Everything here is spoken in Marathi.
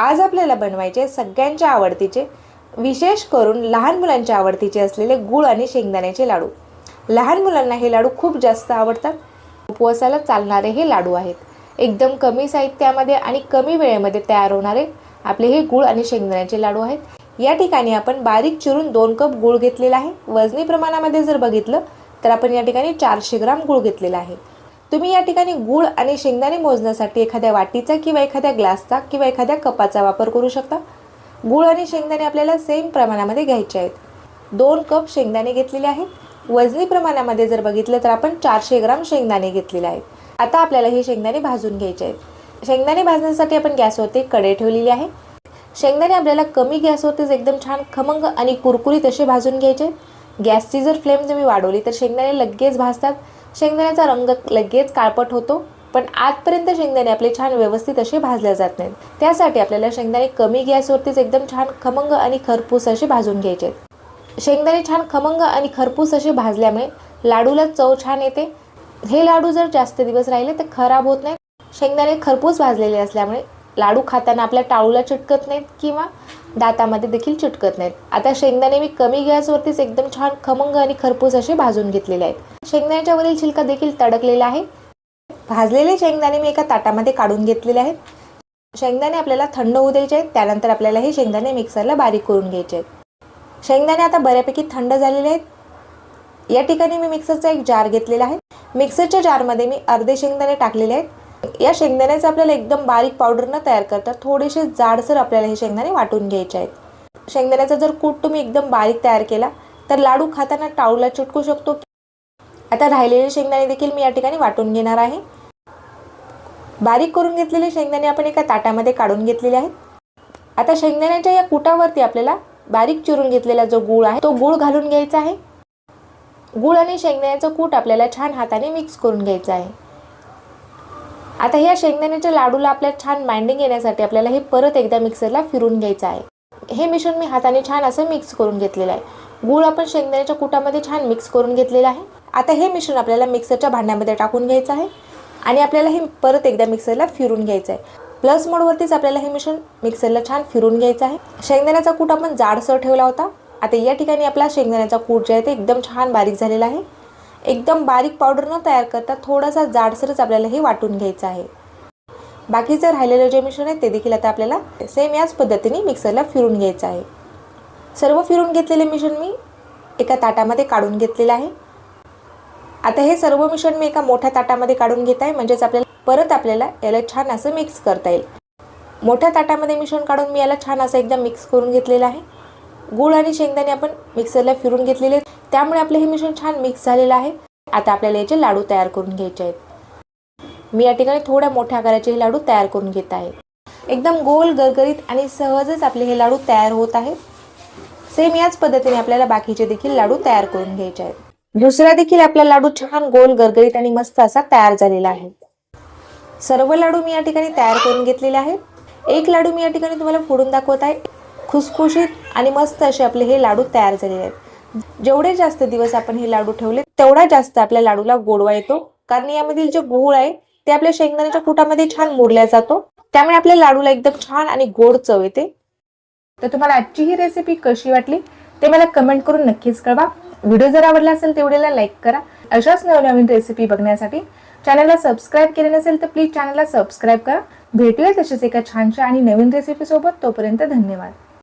आज आपल्याला बनवायचे सगळ्यांच्या आवडतीचे विशेष करून लहान मुलांच्या आवडतीचे असलेले गूळ आणि शेंगदाण्याचे लाडू. लहान मुलांना हे लाडू खूप जास्त आवडतात. उपवासाला चालणारे हे लाडू आहेत. एकदम कमी साहित्यामध्ये आणि कमी वेळेमध्ये तयार होणारे आपले हे गूळ आणि शेंगदाण्याचे लाडू आहेत. या ठिकाणी आपण बारीक चिरून दोन कप गूळ घेतलेला आहे. वजनी प्रमाणामध्ये जर बघितलं तर आपण या ठिकाणी चारशे ग्राम गूळ घेतलेला आहे. तुम्ही या ठिकाणी गूळ आणि शेंगदाणे मोजण्यासाठी एखाद्या वाटीचा किंवा एखाद्या ग्लासचा किंवा एखाद्या कपाचा वापर करू शकता. गूळ आणि शेंगदाणे आपल्याला सेम प्रमाणामध्ये घ्यायचे आहेत. दोन कप शेंगदाणे घेतलेले आहेत. वजनी प्रमाणामध्ये जर बघितलं तर आपण चारशे ग्राम शेंगदाणे घेतलेले आहेत. आता आपल्याला हे शेंगदाणे भाजून घ्यायचे आहेत. शेंगदाणे भाजण्यासाठी आपण गॅसवरती कडे ठेवलेली आहे. शेंगदाणे आपल्याला कमी गॅसवरतीच एकदम छान खमंग आणि कुरकुरीत असे भाजून घ्यायचे गॅसची जर फ्लेम तुम्ही वाढवली तर शेंगदाणे लगेच भाजतात. शेंगदाण्याचा रंग लगेच काळपट होतो पण आजपर्यंत शेंगदाणे आपले छान व्यवस्थित असे भाजले जात नाहीत. त्यासाठी आपल्याला शेंगदाणे कमी गॅसवरतीच एकदम छान खमंग आणि खरपूस असे भाजून घ्यायचे आहेत. शेंगदाणे छान खमंग आणि खरपूस असे भाजल्यामुळे लाडूला चव छान येते. हे लाडू जर जास्त दिवस राहिले तर खराब होत नाहीत. शेंगदाणे खरपूस भाजलेले असल्यामुळे लाडू खाताना आपल्या टाळूला चिटकत नाहीत किंवा दातामध्ये देखील चिटकत नाहीत. आता शेंगदाणे मी कमी गॅसवरतीच एकदम छान खमंग आणि खरपूस असे भाजून घेतलेले आहेत. शेंगदाण्याच्या वरील छिलका देखील तडकलेला आहे. भाजलेले शेंगदाणे मी एका ताटामध्ये काढून घेतलेले आहेत. शेंगदाणे आपल्याला थंड होऊ द्यायचे आहेत. त्यानंतर आपल्याला हे शेंगदाणे मिक्सरला बारीक करून घ्यायचे आहेत. शेंगदाणे आता बऱ्यापैकी थंड झालेले आहेत. या ठिकाणी मी मिक्सरचा एक जार घेतलेला आहे. मिक्सरच्या जारमध्ये मी अर्धे शेंगदाणे टाकलेले आहेत. या शेंगदाण्याचं आपल्याला एकदम बारीक पावडरनं तयार करतात थोडेसे जाडसर आपल्याला हे शेंगदाणे वाटून घ्यायचे आहेत. शेंगदाण्याचा जर कूट तुम्ही एकदम बारीक तयार केला तर लाडू खाताना टाळूला चिटकू शकतो. आता राहिलेले शेंगदाणे देखील मी या ठिकाणी वाटून घेणार आहे. बारीक करून घेतलेले शेंगदाणे आपण एका ताटामध्ये काढून घेतलेले आहेत. आता शेंगदाण्याच्या या कुटावरती आपल्याला बारीक चिरून घेतलेला जो गूळ आहे तो गूळ घालून घ्यायचा आहे. गूळ आणि शेंगदाण्याचं कूट आपल्याला छान हाताने मिक्स करून घ्यायचं आहे. आता ह्या शेंगदाण्याच्या लाडूला आपल्या छान माइंडिंग येण्यासाठी आपल्याला हे परत एकदा मिक्सरला फिरून घ्यायचं आहे. हे मिश्रण मी हाताने छान असं मिक्स करून घेतलेलं आहे. गूळ आपण शेंगदाण्याच्या कुटामध्ये छान मिक्स करून घेतलेलं आहे. आता हे मिश्रण आपल्याला मिक्सरच्या भांड्यामध्ये टाकून घ्यायचं आहे. आणि आपल्याला हे परत एकदा मिक्सरला फिरून घ्यायचं आहे. प्लस मोडवरतीच आपल्याला हे मिश्रण मिक्सरला छान फिरून घ्यायचं आहे. शेंगदाण्याचा कूट आपण जाडसर ठेवला होता. आता या ठिकाणी आपला शेंगदाण्याचा कूट जे आहे ते एकदम छान बारीक झालेला आहे. एकदम बारीक पावडर न तयार करता थोडासा जाडसरच आपल्याला हे वाटून घ्यायचं आहे. बाकीचं राहिलेलं जे मिश्रण आहे ते देखील आता आपल्याला सेम याच पद्धतीने मिक्सरला फिरून घ्यायचं आहे. सर्व फिरून घेतलेले मिश्रण मी एका ताटामध्ये काढून घेतलेलं आहे. आता हे सर्व मिश्रण मी एका मोठ्या ताटामध्ये काढून घेत आहे. म्हणजेच आपल्याला परत आपल्याला याला छान असं मिक्स करता येईल. मोठ्या ताटामध्ये मिश्रण काढून मी याला छान असं एकदम मिक्स करून घेतलेलं आहे. गूळ आणि शेंगदाणे आपण मिक्सरला फिरून घेतलेले त्यामुळे आपलं हे मिश्रण छान मिक्स झालेलं आहे. आता आपल्याला याचे लाडू तयार करून घ्यायचे आहेत. मी या ठिकाणी थोड्या मोठ्या आकाराचे हे लाडू तयार करून घेत आहे. एकदम गोल गरगरीत आणि सहजच आपले हे लाडू तयार होत आहेत. सेम याच पद्धतीने आपल्याला बाकीचे देखील लाडू तयार करून घ्यायचे आहेत. दुसरा देखील आपला लाडू छान गोल गरगरीत आणि मस्त असा तयार झालेला आहे. सर्व लाडू मी या ठिकाणी तयार करून घेतलेले आहेत. एक लाडू मी या ठिकाणी तुम्हाला फोडून दाखवत आहे. खुसखुशीत आणि मस्त असे आपले हे लाडू तयार झालेले आहेत. जेवढे जास्त दिवस आपण हे लाडू ठेवले तेवढा जास्त आपल्या लाडूला गोडवा येतो. कारण यामधील जे गूळ आहे ते आपल्या शेंगदाण्याच्या कुटामध्ये छान मुरल्या जातो. त्यामुळे आपल्या लाडूला एकदम छान आणि गोड चव येते. तर तुम्हाला आजची ही रेसिपी कशी वाटली ते मला कमेंट करून नक्कीच कळवा. व्हिडिओ जर आवडला असेल तेवढ्याला लाईक करा. अशाच नवनवीन रेसिपी बघण्यासाठी चॅनलला सबस्क्राईब केले नसेल तर प्लीज चॅनलला सबस्क्राईब करा. भेटूया तसेच एका छानशा आणि नवीन रेसिपीसोबत तोपर्यंत धन्यवाद.